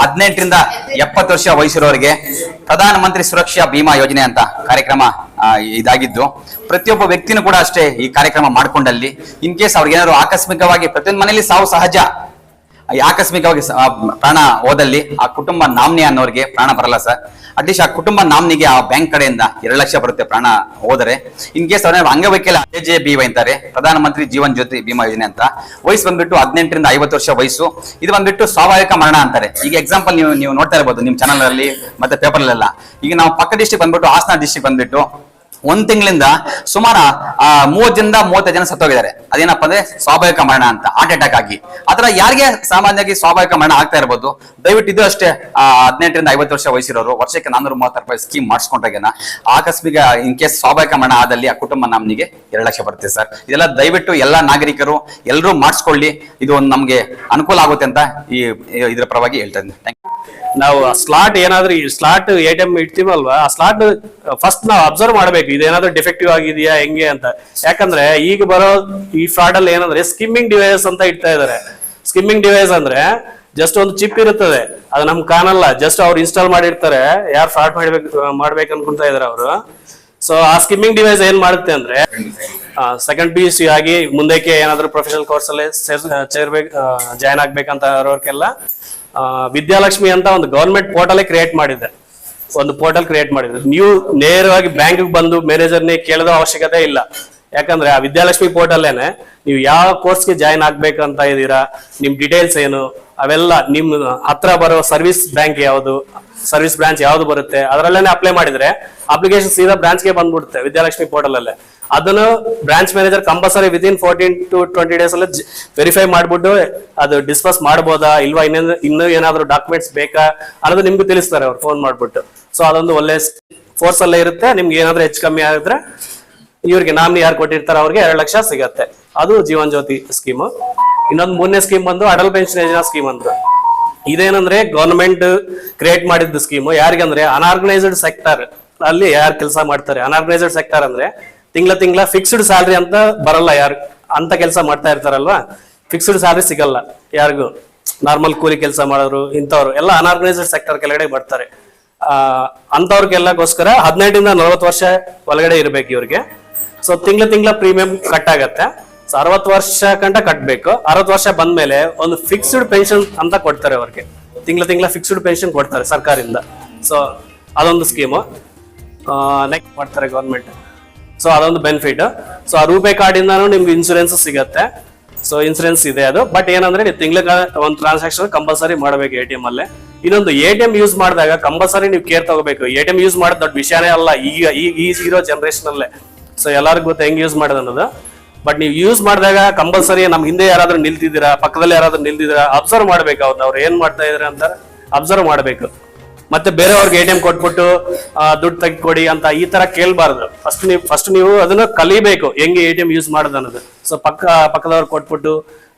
ಹದಿನೆಂಟರಿಂದ ಎಪ್ಪತ್ತು ವರ್ಷ ವಯಸ್ಸಿರೋರಿಗೆ ಪ್ರಧಾನ ಮಂತ್ರಿ ಸುರಕ್ಷಾ ಬಿಮಾ ಯೋಜನೆ ಅಂತ ಕಾರ್ಯಕ್ರಮ ಇದಾಗಿದ್ದು ಪ್ರತಿಯೊಬ್ಬ ವ್ಯಕ್ತಿನೂ ಕೂಡ ಅಷ್ಟೇ ಈ ಕಾರ್ಯಕ್ರಮ ಮಾಡ್ಕೊಂಡಲ್ಲಿ, ಇನ್ ಕೇಸ್ ಅವ್ರಿಗೆ ಏನಾದ್ರು ಆಕಸ್ಮಿಕವಾಗಿ ಪ್ರತಿಯೊಂದು ಮನೆಯಲ್ಲಿ ಸಾವು ಸಹಜ ಆಕಸ್ಮಿಕವಾಗಿ ಪ್ರಾಣ ಹೋದಲ್ಲಿ ಆ ಕುಟುಂಬ ನಾಮ್ನಿ ಅನ್ನೋರಿಗೆ ಪ್ರಾಣ ಬರಲ್ಲ ಸರ್. ಅಟ್ಲೀಸ್ಟ್ ಆ ಕುಟುಂಬ ನಾಮ್ನಿಗೆ ಆ ಬ್ಯಾಂಕ್ ಕಡೆಯಿಂದ ಎರಡು ಲಕ್ಷ ಬರುತ್ತೆ ಪ್ರಾಣ ಹೋದರೆ. ಇನ್ ಕೇಸ್ ಅವ್ರ ಅಂಗವೈಕಲ್ಯ ಎ ಜೆ ಬಿ ಅಂತಾರೆ, ಪ್ರಧಾನಮಂತ್ರಿ ಜೀವನ್ ಜ್ಯೋತಿ ಬಿಮಾ ಯೋಜನೆ ಅಂತ. ವಯಸ್ಸು ಬಂದ್ಬಿಟ್ಟು ಹದಿನೆಂಟರಿಂದ ಐವತ್ತು ವರ್ಷ ವಯಸ್ಸು. ಇದು ಬಂದ್ಬಿಟ್ಟು ಸ್ವಾಭಾವಿಕ ಮರಣ ಅಂತಾರೆ. ಈಗ ಎಕ್ಸಾಂಪಲ್ ನೀವು ನೀವು ನೋಡ್ತಾ ಇರ್ಬೋದು ನಿಮ್ಮ ಚಾನಲ್ ಅಲ್ಲಿ, ಮತ್ತೆ ಪೇಪರ್ ಈಗ ನಾವು ಪಕ್ಕ ಡಿಸ್ಟಿಕ್ ಬಂದ್ಬಿಟ್ಟು ಹಾಸನ ಡಿಸ್ಟಿಕ್ ಬಂದ್ಬಿಟ್ಟು ಒಂದ್ ತಿಂಗಳಿಂದ ಸುಮಾರು ಮೂವತ್ತರಿಂದ ಮೂವತ್ತೈದು ಜನ ಸತ್ತೋಗಿದ್ದಾರೆ. ಅದೇನಪ್ಪ ಅಂದ್ರೆ ಸ್ವಾಭಾವಿಕ ಮರಣ ಅಂತ ಹಾರ್ಟ್ ಅಟ್ಯಾಕ್ ಆಗಿ. ಆತರ ಯಾರಿಗೆ ಸಾಮಾನ್ಯವಾಗಿ ಸ್ವಾಭಾವಿಕ ಮರಣ ಆಗ್ತಾ ಇರಬಹುದು ದಯವಿಟ್ಟು ಇದು ಅಷ್ಟೇ ಹದಿನೆಂಟರಿಂದ ಐವತ್ತು ವರ್ಷ ವಯಸ್ಸಿರೋರು, ವರ್ಷಕ್ಕೆ ನಾನೂರ ಮೂವತ್ತು ರೂಪಾಯಿ ಸ್ಕೀಮ್ ಮಾಡಿಸ್ಕೊಂಡಾಗೇನ ಆಕಸ್ಮಿಕ ಇನ್ ಕೇಸ್ ಸ್ವಾಭಾವಿಕ ಮರಣ ಆದಲ್ಲಿ ಆ ಕುಟುಂಬ ನಮ್ನಿಗೆ ಎರಡು ಲಕ್ಷ ಬರುತ್ತೆ ಸರ್. ಇದೆಲ್ಲ ದಯವಿಟ್ಟು ಎಲ್ಲ ನಾಗರಿಕರು, ಎಲ್ಲರೂ ಮಾಡಿಸ್ಕೊಳ್ಳಿ. ಇದು ಒಂದು ನಮ್ಗೆ ಅನುಕೂಲ ಆಗುತ್ತೆ ಅಂತ ಈ ಇದರ ಪರವಾಗಿ ಹೇಳ್ತಾ ಇದ್ದೀನಿ. Thank you. ನಾವು ಸ್ಲಾಟ್ ಏನಾದ್ರೂ ಸ್ಲಾಟ್ ಎ ಟಿ ಎಂ ಇಡ್ತೀವಲ್ವಾ? ಆ ಸ್ಲಾಟ್ ಫಸ್ಟ್ ನಾವು ಅಬ್ಸರ್ವ್ ಮಾಡ್ಬೇಕು ಇದೇನಾದ್ರೂ ಡಿಫೆಕ್ಟಿವ್ ಆಗಿದೆಯಾ ಹೆಂಗೆ ಅಂತ. ಯಾಕಂದ್ರೆ ಈಗ ಬರೋ ಈ ಫ್ರಾಡ್ ಅಲ್ಲಿ ಏನಂದ್ರೆ ಸ್ಕಿಮ್ಮಿಂಗ್ ಡಿವೈಸ್ ಅಂತ ಇಡ್ತಾ ಇದಾರೆ. ಸ್ಕಿಮ್ಮಿಂಗ್ ಡಿವೈಸ್ ಅಂದ್ರೆ ಜಸ್ಟ್ ಒಂದು ಚಿಪ್ ಇರುತ್ತದೆ. ಅದು ನಮ್ಗೆ ಕಾಣಲ್ಲ ಜಸ್ಟ್ ಅವ್ರು ಇನ್ಸ್ಟಾಲ್ ಮಾಡಿರ್ತಾರೆ. ಯಾರು ಫ್ರಾಡ್ ಮಾಡ್ಬೇಕು ಮಾಡ್ಬೇಕು ಅನ್ಕೊಂತಾ ಇದಾರೆ ಅವರು. ಸೊ ಆ ಸ್ಕಿಮ್ಮಿಂಗ್ ಡಿವೈಸ್ ಏನ್ ಮಾಡುತ್ತೆ ಅಂದ್ರೆ ಸೆಕೆಂಡ್ ಪಿ ಯು ಸಿ ಆಗಿ ಮುಂದಕ್ಕೆ ಏನಾದ್ರೂ ಪ್ರೊಫೆಷನಲ್ ಕೋರ್ಸ್ ಅಲ್ಲಿ ಸೇರ್ಬೇಕು ಜಾಯ್ನ್ ಆಗ್ಬೇಕಂತ ಇರೋರ್ಗೆಲ್ಲ ಆ, ವಿದ್ಯಾಲಕ್ಷ್ಮಿ ಅಂತ ಒಂದು ಗವರ್ಮೆಂಟ್ ಪೋರ್ಟಲ್ ಕ್ರಿಯೇಟ್ ಮಾಡಿದೆ. ಒಂದು ಪೋರ್ಟಲ್ ಕ್ರಿಯೇಟ್ ಮಾಡಿದ್ರು ನೀವು ನೇರವಾಗಿ ಬ್ಯಾಂಕ್ ಬಂದು ಮ್ಯಾನೇಜರ್ನೇ ಕೇಳೋದ ಅವಶ್ಯಕತೆ ಇಲ್ಲ. ಯಾಕಂದ್ರೆ ಆ ವಿದ್ಯಾಲಕ್ಷ್ಮಿ ಪೋರ್ಟಲ್ಲೇನೆ ನೀವು ಯಾವ ಕೋರ್ಸ್ಗೆ ಆಗ್ಬೇಕು ಅಂತ ಇದ್ದೀರಾ, ನಿಮ್ ಡೀಟೇಲ್ಸ್ ಏನು, ಅವೆಲ್ಲ ನಿಮ್ ಹತ್ರ ಬರೋ ಸರ್ವಿಸ್ ಬ್ಯಾಂಕ್ ಯಾವುದು, ಸರ್ವಿಸ್ ಬ್ರಾಂಚ್ ಯಾವ್ದು ಬರುತ್ತೆ, ಅದರಲ್ಲೇನೆ ಅಪ್ಲೈ ಮಾಡಿದ್ರೆ ಅಪ್ಲಿಕೇಶನ್ ಸೀದಾ ಬ್ರಾಂಚ್ಗೆ ಬಂದ್ಬಿಡುತ್ತೆ ವಿದ್ಯಾಲಕ್ಷ್ಮಿ ಪೋರ್ಟಲ್ ಅಲ್ಲೇ ಅದನ್ನು branch manager compulsory within fourteen to twenty days ಅಲ್ಲಿ ವೆರಿಫೈ ಮಾಡ್ಬಿಟ್ಟು ಅದು ಡಿಸ್ಕಸ್ ಮಾಡ್ಬೋದಾ, ಇಲ್ವಾ, ಇನ್ನೇನು, ಇನ್ನೂ ಏನಾದ್ರು ಡಾಕ್ಯುಮೆಂಟ್ಸ್ ಬೇಕಾ, ಅನ್ನೋದು ನಿಮ್ಗೆ ತಿಳಿಸ್ತಾರೆ ಅವ್ರು ಫೋನ್ ಮಾಡ್ಬಿಟ್ಟು. ಸೊ ಅದೊಂದು ಒಳ್ಳೆ ಫೋರ್ಸ್ ಅಲ್ಲೇ ಇರುತ್ತೆ, ನಿಮ್ಗೆ ಏನಾದ್ರೂ ಹೆಚ್ಚು ಕಮ್ಮಿ ಆಗಿದ್ರೆ ಇವ್ರಿಗೆ ನಾಮಿನಿ ಯಾರು ಕೊಟ್ಟಿರ್ತಾರ ಅವ್ರಿಗೆ ಎರಡು ಲಕ್ಷ ಸಿಗತ್ತೆ. ಅದು ಜೀವನ್ ಜ್ಯೋತಿ ಸ್ಕೀಮ್. ಇನ್ನೊಂದು ಮೂರನೇ ಸ್ಕೀಮ್ ಬಂದು ಅಟಲ್ ಪೆನ್ಷನ್ ಯೋಜನಾ ಸ್ಕೀಮ್ ಅಂತ ಇದೇನಂದ್ರೆ ಗವರ್ಮೆಂಟ್ ಕ್ರಿಯೇಟ್ ಮಾಡಿದ್ದ ಸ್ಕೀಮ್. ಯಾರಿಗಂದ್ರೆ ಅನಾರ್ಗನೈಸ್ಡ್ ಸೆಕ್ಟರ್ ಅಲ್ಲಿ ಯಾರು ಕೆಲಸ ಮಾಡ್ತಾರೆ? ಅನಾರ್ಗನೈಸ್ಡ್ ಸೆಕ್ಟರ್ ಅಂದ್ರೆ ತಿಂಗಳ ತಿಂಗಳ ಫಿಕ್ಸ್ಡ್ ಸ್ಯಾಲ್ರಿ ಅಂತ ಬರಲ್ಲ ಯಾರು ಅಂತ ಕೆಲಸ ಮಾಡ್ತಾ ಇರ್ತಾರಲ್ವಾ? ಫಿಕ್ಸ್ಡ್ ಸ್ಯಾಲ್ರಿ ಸಿಗಲ್ಲ ಯಾರಿಗೂ. ನಾರ್ಮಲ್ ಕೂಲಿ ಕೆಲಸ ಮಾಡೋರು, ಇಂಥವ್ರು, ಎಲ್ಲ ಅನಾರ್ಗನೈಸ್ಡ್ ಸೆಕ್ಟರ್ ಕೆಳಗಡೆ ಬರ್ತಾರೆ. ಆ ಅಂತವ್ರಿಗೆಲ್ಲಗೋಸ್ಕರ ಹದಿನೆಂಟರಿಂದ ನಲವತ್ತು ವರ್ಷ ಒಳಗಡೆ ಇರ್ಬೇಕು ಇವ್ರಿಗೆ. ಸೊ ತಿಂಗಳ ತಿಂಗಳ ಪ್ರೀಮಿಯಂ ಕಟ್ ಆಗತ್ತೆ. ಸೊ ಅರವತ್ತು ವರ್ಷ ಕಂಟ ಕಟ್ಬೇಕು. ಅರವತ್ತು ವರ್ಷ ಬಂದ್ಮೇಲೆ ಒಂದು ಫಿಕ್ಸ್ಡ್ ಪೆನ್ಷನ್ ಅಂತ ಕೊಡ್ತಾರೆ ಅವ್ರಿಗೆ. ತಿಂಗಳ ತಿಂಗಳ ಫಿಕ್ಸ್ಡ್ ಪೆನ್ಷನ್ ಕೊಡ್ತಾರೆ ಸರ್ಕಾರದಿಂದ. ಸೊ ಅದೊಂದು ಸ್ಕೀಮು ನೆಕ್ಸ್ಟ್ ಮಾಡ್ತಾರೆ ಗೌರ್ಮೆಂಟ್ ಸೊ ಅದೊಂದು ಬೆನಿಫಿಟ್ ಸೊ ಆ ರೂಪೇ ಕಾರ್ಡಿಂದಾನು ನಿಮ್ಗೆ ಇನ್ಸೂರೆನ್ಸ್ ಸಿಗತ್ತೆ. ಸೊ ಇನ್ಸೂರೆನ್ಸ್ ಇದೆ ಅದು. ಬಟ್ ಏನಂದ್ರೆ ನೀವು ತಿಂಗಳ ಒಂದು ಟ್ರಾನ್ಸಾಕ್ಷನ್ ಕಂಪಲ್ಸರಿ ಮಾಡಬೇಕು ಎ ಟಿ ಎಂ ಅಲ್ಲೇ. ಇನ್ನೊಂದು ಎ ಟಿ ಎಂ ಯೂಸ್ ಮಾಡಿದಾಗ ಕಂಪಲ್ಸರಿ ನೀವು ಕೇರ್ ತಗೋಬೇಕು. ಎ ಟಿ ಎಂ ಯೂಸ್ ಮಾಡೋದು ದೊಡ್ಡ ವಿಷಯನೇ ಅಲ್ಲ. ಈಗ ಈಗ ಈ ಇರೋ ಜನರೇಷನ್ ಅಲ್ಲೇ. ಸೊ ಎಲ್ಲರಿಗೂ ಗೊತ್ತು ಹೆಂಗೆ ಯೂಸ್ ಮಾಡೋದು ಅನ್ನೋದು. ಬಟ್ ನೀವು ಯೂಸ್ ಮಾಡಿದಾಗ ಕಂಪಲ್ಸರಿ ನಮ್ ಹಿಂದೆ ಯಾರಾದ್ರೂ ನಿಲ್ತಿದ್ದೀರಾ, ಪಕ್ಕದಲ್ಲಿ ಯಾರಾದ್ರೂ ನಿಲ್ತಿದ್ದೀರಾ ಅಬ್ಸರ್ವ್ ಮಾಡ್ಬೇಕು ಅವ್ರನ್ನ ಅವ್ರು ಏನ್ ಮಾಡ್ತಾ ಇದಾರೆ ಅಂತ ಅಬ್ಸರ್ವ್ ಮಾಡ್ಬೇಕು. ಮತ್ತೆ ಬೇರೆಯವ್ರಿಗೆ ಎ ಟಿ ಎಂ ಕೊಟ್ಬಿಟ್ಟು ದುಡ್ಡು ದುಡ್ಡು ತೆಗೆದುಕೊಡಿ ಅಂತ ಈ ತರ ಕೇಳಬಾರ್ದು. ಫಸ್ಟ್ ನೀವು ಫಸ್ಟ್ ನೀವು ಅದನ್ನ ಕಲಿಬೇಕು, ಹೆಂಗೆ ಎ ಟಿ ಎಂ ಯೂಸ್ ಮಾಡೋದು ಅನ್ನೋದು. ಸೊ ಪಕ್ಕ, ಪಕ್ಕದವ್ರು ಕೊಟ್ಬಿಟ್ಟು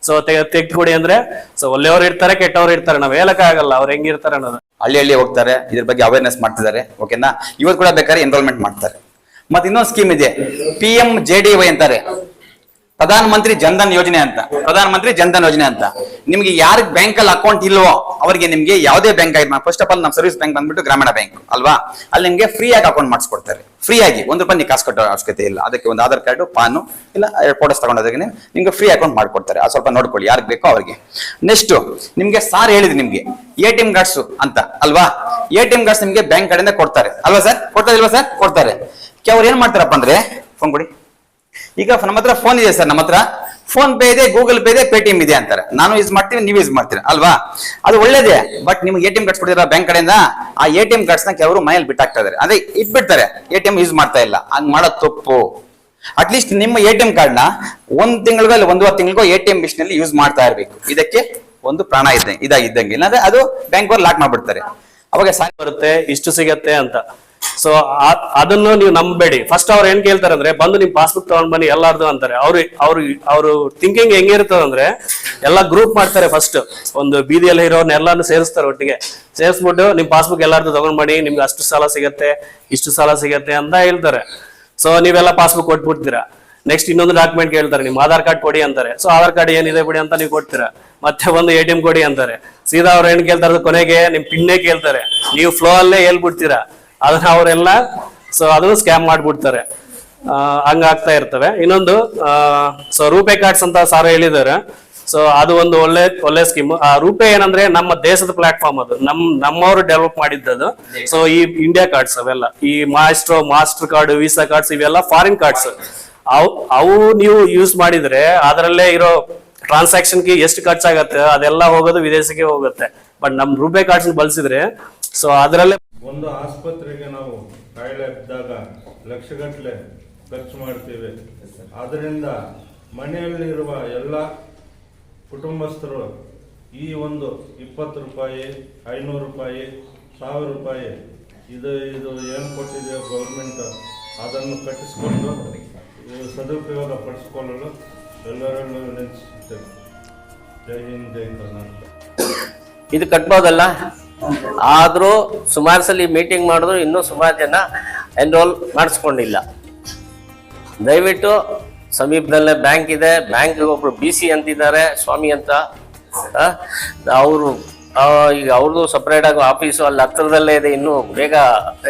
ಸೊ ತೆಗೆದುಕೊಡಿ ಅಂದ್ರೆ ಸೊ ಒಳ್ಳೆಯವ್ರು ಇರ್ತಾರೆ, ಕೆಟ್ಟವ್ರು ಇರ್ತಾರೆ. ನಾವ್ ಹೇಳಕ್ಕಾಗಲ್ಲ ಅವ್ರು ಹೆಂಗಿರ್ತಾರೆ ಅನ್ನೋದು. ಹಳ್ಳಿ ಹಳ್ಳಿ ಹೋಗ್ತಾರೆ, ಇದ್ರ ಬಗ್ಗೆ ಅವೇರ್ನೆಸ್ ಮಾಡ್ತಿದ್ದಾರೆ ಓಕೆನಾ ಇವತ್ತು ಕೂಡ ಬೇಕಾದ್ರೆ ಎನ್ರೋಲ್ಮೆಂಟ್ ಮಾಡ್ತಾರೆ. ಮತ್ತೆ ಇನ್ನೊಂದು ಸ್ಕೀಮ್ ಇದೆ. P M J D Y ಅಂತಾರೆ. ಪ್ರಧಾನ ಮಂತ್ರಿ ಜನ್ಧನ್ ಯೋಜನೆ ಅಂತ. ಪ್ರಧಾನ ಮಂತ್ರಿ ಜನ್ಧನ್ ಯೋಜನೆ ಅಂತ. ನಿಮ್ಗೆ ಯಾರಿಗೆ ಬ್ಯಾಂಕ್ ಅಲ್ಲಿ ಅಕೌಂಟ್ ಇಲ್ವೋ, ಅವರಿಗೆ ನಿಮ್ಗೆ ಯಾವುದೇ ಬ್ಯಾಂಕ್ ಆಗಿರ್ಬೋದು ಫಸ್ಟ್ ಆಫ್ ಆಲ್ ನಮ್ಮ ಸರ್ವಿಸ್ ಬ್ಯಾಂಕ್ ಬಂದ್ಬಿಟ್ಟು ಗ್ರಾಮೀಣ ಬ್ಯಾಂಕ್ ಅಲ್ವಾ? ಅಲ್ಲಿ ನಿಮ್ಗೆ ಫ್ರೀ ಆಗಿ ಅಕೌಂಟ್ ಮಾಡಿಸ್ಕೊಡ್ತಾರೆ. ಫ್ರೀ ಆಗಿ. ಒಂದು ರೂಪಾಯಿ ಕಾಸು ಕಟ್ಟೋ ಅವಶ್ಯಕತೆ ಇಲ್ಲ. ಅದಕ್ಕೆ ಒಂದು ಆಧಾರ್ ಕಾರ್ಡು ಪಾನು ಇಲ್ಲ ಫೋಟೋಸ್ ತಗೊಂಡೋದಕ್ಕೆ ನಿಮ್ಗೆ ಫ್ರೀ ಅಕೌಂಟ್ ಮಾಡ್ಕೊಡ್ತಾರೆ. ಅದು ಸ್ವಲ್ಪ ನೋಡ್ಕೊಳ್ಳಿ. ಯಾರಿಗೆ ಬೇಕೋ ಅವ್ರಿಗೆ. ನೆಕ್ಸ್ಟ್ ನಿಮ್ಗೆ ಸಾರ್ ಹೇಳಿದ್ರು ನಿಮ್ಗೆ. ಎ ಟಿ ಎಂ ಕಾರ್ಡ್ಸ್ ಅಂತ, ಅಲ್ವಾ? ಎ ಟಿ ಎಂ ಕಾರ್ಡ್ಸ್ ನಿಮ್ಗೆ ಬ್ಯಾಂಕ್ ಕಡೆಯಿಂದ ಕೊಡ್ತಾರೆ. ಅಲ್ವಾ ಸರ್? ಕೊಡ್ತಾರೆ ಇಲ್ವಾ ಸರ್? ಕೊಡ್ತಾರೆ. ಅವ್ರು ಏನ್ ಮಾಡ್ತಾರಪ್ಪ ಅಂದ್ರೆ ಫೋನ್ ಕೊಡಿ. ಈಗ ನಮ್ಮ ಹತ್ರ ಫೋನ್ ಇದೆ ಸರ್, ನಮ್ಮ ಹತ್ರ. ಫೋನ್ ಪೇ ಇದೆ ಗೂಗಲ್ ಪೇ ಇದೆ ಪೇಟಿಎಂ ಇದೆ ಅಂತಾರೆ. ನಾನು ಯೂಸ್ ಮಾಡ್ತೀನಿ, ನೀವು ಯೂಸ್ ಮಾಡ್ತೀರಾ, ಅಲ್ವಾ? ಅದು ಒಳ್ಳೇದೇ ಬಟ್ ನಿಮ್ಗೆ A T M cards bank ಕಡೆಯಿಂದ? ಆ ಎ ಟಿ ಎಂ ಕಾರ್ಡ್ಸ್ನ ಕೆಲವರು ಮನೇಲಿ ಬಿಟ್ಟಾಗ್ತಾ ಇದಾರೆ. ಅದೇ, ಇಟ್ಬಿಡ್ತಾರೆ. ಎ ಟಿ ಎಂ ಯೂಸ್ ಮಾಡ್ತಾ ಇಲ್ಲ. ಹಂಗ್ ಮಾಡೋದು ತಪ್ಪು. ಅಟ್ಲೀಸ್ಟ್ ನಿಮ್ಮ ಎ ಟಿ ಎಂ ಕಾರ್ಡ್ನ ಒಂದ್ ತಿಂಗಳಿಗೋ ಇಲ್ಲ ಒಂದೂವರೆ ತಿಂಗಳಿಗೋ ಎ ಟಿ ಎಂ ಮಿಷನ್ ಅಲ್ಲಿ ಯೂಸ್ ಮಾಡ್ತಾ ಇರಬೇಕು. ಇದಕ್ಕೆ ಒಂದು ಪ್ರಾಣ ಇದೆ ಇದಾಗಿದ್ದಂಗೆ. ಇಲ್ಲಾಂದ್ರೆ ಅದು ಬ್ಯಾಂಕ್ ಅವ್ರು ಲಾಕ್ ಮಾಡ್ಬಿಡ್ತಾರೆ. ಅವಾಗ ಸಾಲ ಬರುತ್ತೆ, ಇಷ್ಟು ಸಿಗತ್ತೆ ಅಂತ. ಸೊ ಅದನ್ನು ನೀವು ನಂಬಬೇಡಿ. ಫಸ್ಟ್ ಅವ್ರು ಏನ್ ಕೇಳ್ತಾರೆ ಅಂದ್ರೆ ಬಂದು ನಿಮ್ ಪಾಸ್ಬುಕ್ ತಗೊಂಡ್ ಬನ್ನಿ, ಎಲ್ಲಾರ್ದು ಅಂತಾರೆ. ಅವ್ರು ಅವ್ರು ಅವ್ರು ಥಿಂಕಿಂಗ್ ಹೆಂಗಿರ್ತದಂದ್ರೆ ಎಲ್ಲ ಗ್ರೂಪ್ ಮಾಡ್ತಾರೆ ಫಸ್ಟ್ ಒಂದು ಬೀದಿಯಲ್ಲಿ ಇರೋರ್ನ ಎಲ್ಲಾನು ಸೇರಿಸ್ತಾರೆ ಒಟ್ಟಿಗೆ. ಸೇರಿಸ್ಬಿಟ್ಟು ನಿಮ್ ಪಾಸ್ಬುಕ್ ಎಲ್ಲಾರ್ದು ತಗೊಂಡ್ ಬನ್ನಿ, ನಿಮ್ಗೆ ಅಷ್ಟು ಸಾಲ ಸಿಗತ್ತೆ, ಇಷ್ಟು ಸಾಲ ಸಿಗತ್ತೆ ಅಂತ ಹೇಳ್ತಾರೆ. ಸೊ ನೀವೆಲ್ಲ ಪಾಸ್ಬುಕ್ ಕೊಟ್ಬಿಡ್ತೀರಾ. ನೆಕ್ಸ್ಟ್ ಇನ್ನೊಂದು ಡಾಕ್ಯುಮೆಂಟ್ ಕೇಳ್ತಾರೆ ನಿಮ್ ಆಧಾರ್ ಕಾರ್ಡ್ ಕೊಡಿ ಅಂತಾರೆ. ಸೊ ಆಧಾರ್ ಕಾರ್ಡ್ ಏನಿದೆ ಬಿಡಿ ಅಂತ ನೀವು ಕೊಡ್ತೀರಾ. ಮತ್ತೆ ಒಂದು ಎ ಟಿ ಎಂ ಕೊಡಿ ಅಂತಾರೆ. ಸೀದಾ ಅವ್ರು ಏನ್ ಕೇಳ್ತಾರೆ ಕೊನೆಗೆ ನಿಮ್ ಪಿನ್ನೇ ಕೇಳ್ತಾರೆ. ನೀವು ಫ್ಲೋ ಅಲ್ಲೇ ಹೇಳ್ಬಿಡ್ತೀರಾ. ಅದನ್ನ ಅವರೆಲ್ಲ ಸೊ ಅದನ್ನು ಸ್ಕ್ಯಾಮ್ ಮಾಡ್ಬಿಡ್ತಾರೆ. ಹಂಗಾಗ್ತಾ ಇರ್ತವೆ. ಇನ್ನೊಂದು ಸೊ ರೂಪೆ ಕಾರ್ಡ್ಸ್ ಅಂತ ಸಾರ್ ಹೇಳಿದ್ದಾರೆ. ಸೊ ಅದು ಒಂದು ಒಳ್ಳೆ ಒಳ್ಳೆ ಸ್ಕೀಮ್ ಆ ರೂಪೆ ಏನಂದ್ರೆ ನಮ್ಮ ದೇಶದ ಪ್ಲಾಟ್ಫಾರ್ಮ್ ಅದು. ನಮ್, ನಮ್ಮವರು ಡೆವಲಪ್ ಮಾಡಿದ್ದದು. ಸೊ ಈ ಇಂಡಿಯಾ ಕಾರ್ಡ್ಸ್ ಅವೆಲ್ಲ. ಈ Maestro master card Visa cards ಇವೆಲ್ಲ ಫಾರಿನ್ ಕಾರ್ಡ್ಸ್ ಅವು ಅವು ನೀವು ಯೂಸ್ ಮಾಡಿದ್ರೆ ಅದರಲ್ಲೇ ಇರೋ ಟ್ರಾನ್ಸಾಕ್ಷನ್ಗೆ ಎಷ್ಟು ಖರ್ಚಾಗತ್ತೆ, ಅದೆಲ್ಲ ಹೋಗೋದು ವಿದೇಶಕ್ಕೆ ಹೋಗುತ್ತೆ. ಬಟ್ ನಮ್ ರೂಪೆ ಕಾರ್ಡ್ಸ್ ಬಳಸಿದ್ರೆ ಸೊ ಅದರಲ್ಲೇ ಒಂದು ಆಸ್ಪತ್ರೆಗೆ ನಾವು ಕಾಯಿಲೆ ಇದ್ದಾಗ ಲಕ್ಷಗಟ್ಟಲೆ ಖರ್ಚು ಮಾಡ್ತೇವೆ. ಆದ್ದರಿಂದ ಮನೆಯಲ್ಲಿರುವ ಎಲ್ಲ ಕುಟುಂಬಸ್ಥರು ಈ ಒಂದು ಇಪ್ಪತ್ತು ರೂಪಾಯಿ ಐನೂರು ರೂಪಾಯಿ ಸಾವಿರ ರೂಪಾಯಿ ಇದು ಇದು ಏನು ಕೊಟ್ಟಿದೆ ಗೌರ್ಮೆಂಟ್ ಅದನ್ನು ಕಟ್ಟಿಸಿಕೊಂಡು ಇದು ಸದುಪಯೋಗ ಪಡಿಸಿಕೊಳ್ಳಲು ಎಲ್ಲರಲ್ಲೂ ವಿನಂತಿಸುತ್ತೇವೆ ಜೈ ಹಿಂದ್ ಜೈ ಕರ್ನಾಟಕ. ಇದು ಕಟ್ಬೋದಲ್ಲ? ಆದರೂ ಸುಮಾರು ಸಲ ಮೀಟಿಂಗ್ ಮಾಡಿದ್ರು ಇನ್ನೂ ಸುಮಾರು ಜನ ಎನ್ರೋಲ್ ಮಾಡಿಸ್ಕೊಂಡಿಲ್ಲ. ದಯವಿಟ್ಟು ಸಮೀಪದಲ್ಲೇ ಬ್ಯಾಂಕ್ ಇದೆ ಬ್ಯಾಂಕ್ಗೆ ಒಬ್ರು ಬಿ ಸಿ ಅಂತಿದ್ದಾರೆ, ಸ್ವಾಮಿ ಅಂತ. ಅವರು ಈಗ ಅವ್ರದ್ದು ಸಪ್ರೇಟ್ ಆಗಿ ಆಫೀಸು ಅಲ್ಲಿ ಹತ್ರದಲ್ಲೇ ಇದೆ, ಇನ್ನು ಬೇಗ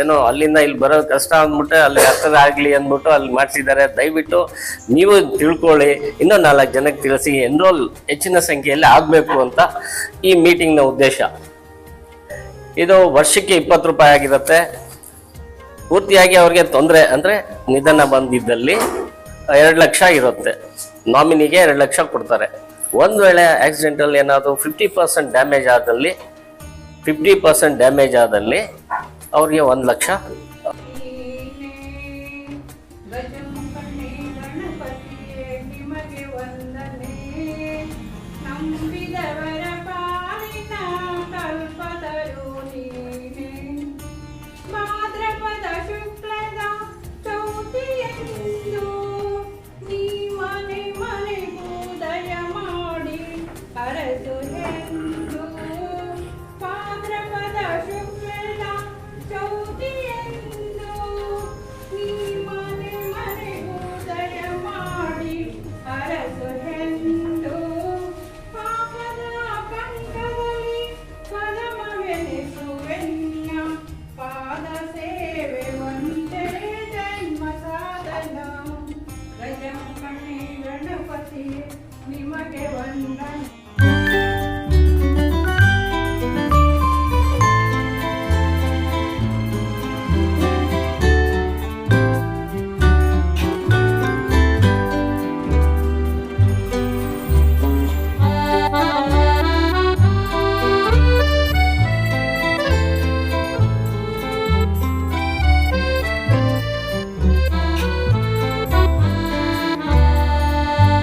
ಏನೋ ಅಲ್ಲಿಂದ ಇಲ್ಲಿ ಬರೋದು ಕಷ್ಟ ಅಂದ್ಬಿಟ್ಟು ಅಲ್ಲಿ ಹತ್ತಿರ ಆಗಲಿ ಅಂದ್ಬಿಟ್ಟು ಅಲ್ಲಿ ಮಾಡಿಸಿದ್ದಾರೆ. ದಯವಿಟ್ಟು ನೀವು ತಿಳ್ಕೊಳ್ಳಿ, ಇನ್ನೂ ನಾಲ್ಕು ಜನಕ್ಕೆ ತಿಳಿಸಿ ಎನ್ರೋಲ್ ಹೆಚ್ಚಿನ ಸಂಖ್ಯೆಯಲ್ಲಿ ಆಗಬೇಕು ಅಂತ ಈ ಮೀಟಿಂಗ್ನ ಉದ್ದೇಶ. ಇದು ವರ್ಷಕ್ಕೆ ಇಪ್ಪತ್ತು ರೂಪಾಯಿ ಆಗಿರುತ್ತೆ. ಪೂರ್ತಿಯಾಗಿ ಅವ್ರಿಗೆ ತೊಂದರೆ ಅಂದರೆ ನಿಧನ ಬಂದಿದ್ದಲ್ಲಿ ಎರಡು ಲಕ್ಷ ಇರುತ್ತೆ. ನಾಮಿನಿಗೆ ಎರಡು ಲಕ್ಷ ಕೊಡ್ತಾರೆ. ಒಂದು ವೇಳೆ ಆಕ್ಸಿಡೆಂಟಲ್ಲಿ ಏನಾದರೂ ಫಿಫ್ಟಿ ಪರ್ಸೆಂಟ್ ಡ್ಯಾಮೇಜ್ ಆದಲ್ಲಿ ಫಿಫ್ಟಿ ಪರ್ಸೆಂಟ್ ಡ್ಯಾಮೇಜ್ ಆದಲ್ಲಿ ಅವ್ರಿಗೆ ಒಂದು ಲಕ್ಷ